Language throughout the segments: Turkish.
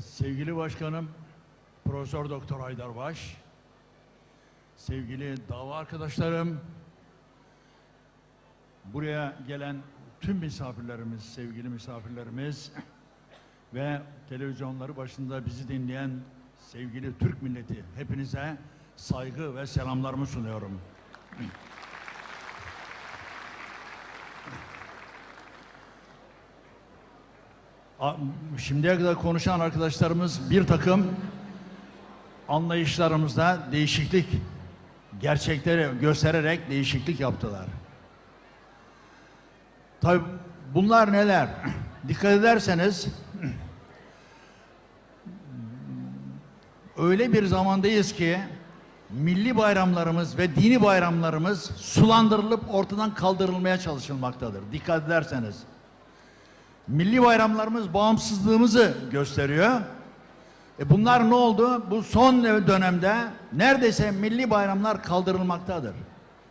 Sevgili başkanım, Profesör Doktor Haydar Baş, sevgili dava arkadaşlarım, buraya gelen tüm misafirlerimiz, sevgili misafirlerimiz ve televizyonları başında bizi dinleyen sevgili Türk milleti, hepinize saygı ve selamlarımı sunuyorum. Şimdiye kadar konuşan arkadaşlarımız bir takım anlayışlarımızda değişiklik, gerçekleri göstererek değişiklik yaptılar. Tabi bunlar neler? Dikkat ederseniz öyle bir zamandayız ki milli bayramlarımız ve dini bayramlarımız sulandırılıp ortadan kaldırılmaya çalışılmaktadır. Dikkat ederseniz. Milli bayramlarımız bağımsızlığımızı gösteriyor. E bunlar ne oldu? Bu son dönemde neredeyse milli bayramlar kaldırılmaktadır.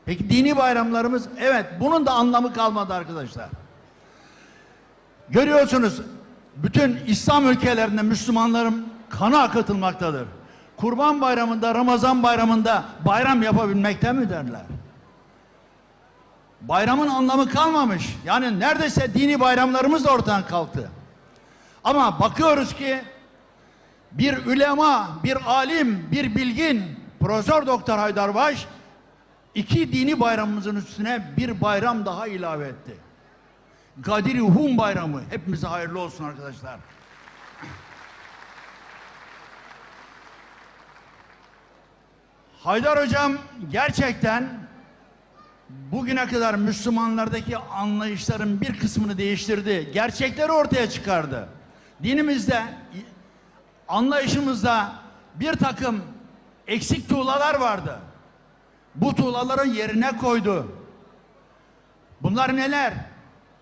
Peki dini bayramlarımız evet bunun da anlamı kalmadı arkadaşlar. Görüyorsunuz bütün İslam ülkelerinde Müslümanların kanı akıtılmaktadır. Kurban bayramında, Ramazan bayramında bayram yapabilmekte mi derler? Bayramın anlamı kalmamış. Yani neredeyse dini bayramlarımız da ortadan kalktı. Ama bakıyoruz ki bir ülema, bir alim, bir bilgin Profesör Doktor Haydar Baş iki dini bayramımızın üstüne bir bayram daha ilave etti. Gadir-i Hum bayramı. Hepimize hayırlı olsun arkadaşlar. Haydar hocam gerçekten bugüne kadar Müslümanlardaki anlayışların bir kısmını değiştirdi. Gerçekleri ortaya çıkardı. Dinimizde, anlayışımızda bir takım eksik tuğlalar vardı. Bu tuğlaların yerine koydu. Bunlar neler?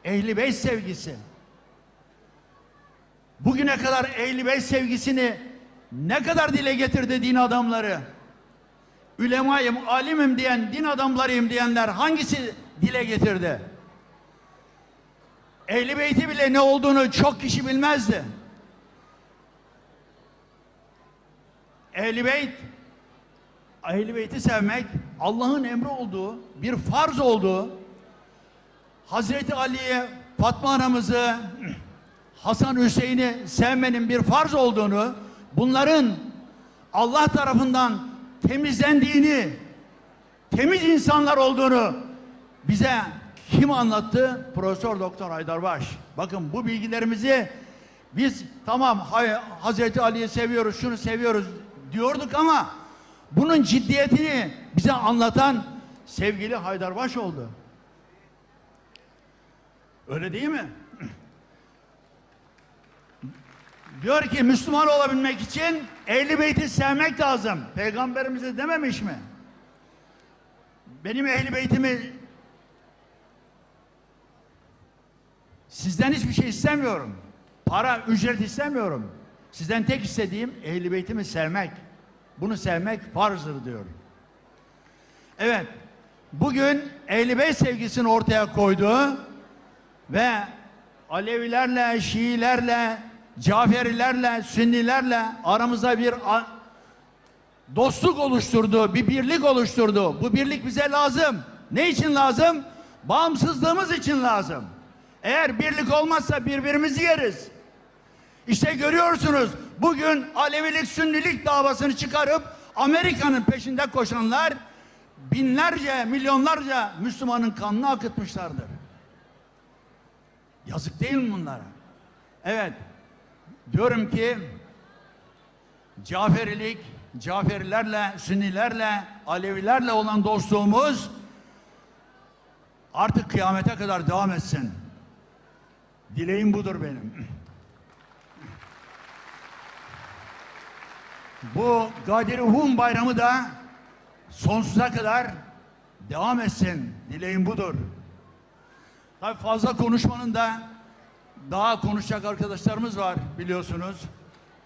Ehli beyt sevgisi. Bugüne kadar ehli beyt sevgisini ne kadar dile getirdi din adamları? Ülemayım, alimim diyen, din adamlarıyım diyenler hangisi dile getirdi? Ehli beyti bile ne olduğunu çok kişi bilmezdi. Ehli beyt, ehli beyti sevmek Allah'ın emri olduğu, bir farz olduğu, Hazreti Ali'ye, Fatma anamızı, Hasan Hüseyin'i sevmenin bir farz olduğunu, bunların Allah tarafından temizlendiğini, temiz insanlar olduğunu bize kim anlattı? Profesör Doktor Haydar Baş. Bakın bu bilgilerimizi biz tamam Hazreti Ali'yi seviyoruz, şunu seviyoruz diyorduk ama bunun ciddiyetini bize anlatan sevgili Haydar Baş oldu. Öyle değil mi? Diyor ki Müslüman olabilmek için Ehli Beyt'i sevmek lazım. Peygamberimize dememiş mi? Benim Ehli Beyt'imi sizden hiçbir şey istemiyorum. Para, ücret istemiyorum. Sizden tek istediğim Ehli Beyt'imi sevmek. Bunu sevmek farzdır diyor. Evet. Bugün Ehli Beyt sevgisini ortaya koydu ve Alevilerle, Şiilerle, Caferilerle, Sünnilerle aramıza bir dostluk oluşturdu, bir birlik oluşturdu. Bu birlik bize lazım. Ne için lazım? Bağımsızlığımız için lazım. Eğer birlik olmazsa birbirimizi yeriz. İşte görüyorsunuz bugün Alevilik, Sünnilik davasını çıkarıp Amerika'nın peşinde koşanlar binlerce, milyonlarca Müslümanın kanını akıtmışlardır. Yazık değil mi bunlara? Evet, diyorum ki Caferilik, Caferilerle, Sünnilerle, Alevilerle olan dostluğumuz artık kıyamete kadar devam etsin. Dileğim budur benim. Bu Gadir Hum bayramı da sonsuza kadar devam etsin. Dileğim budur. Tabii fazla konuşmanın da daha konuşacak arkadaşlarımız var biliyorsunuz.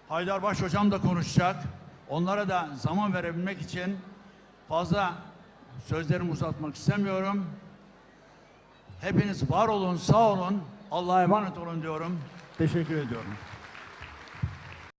Haydarbaş hocam da konuşacak. Onlara da zaman verebilmek için fazla sözlerimi uzatmak istemiyorum. Hepiniz var olun, sağ olun. Allah'a emanet olun diyorum. Teşekkür ediyorum.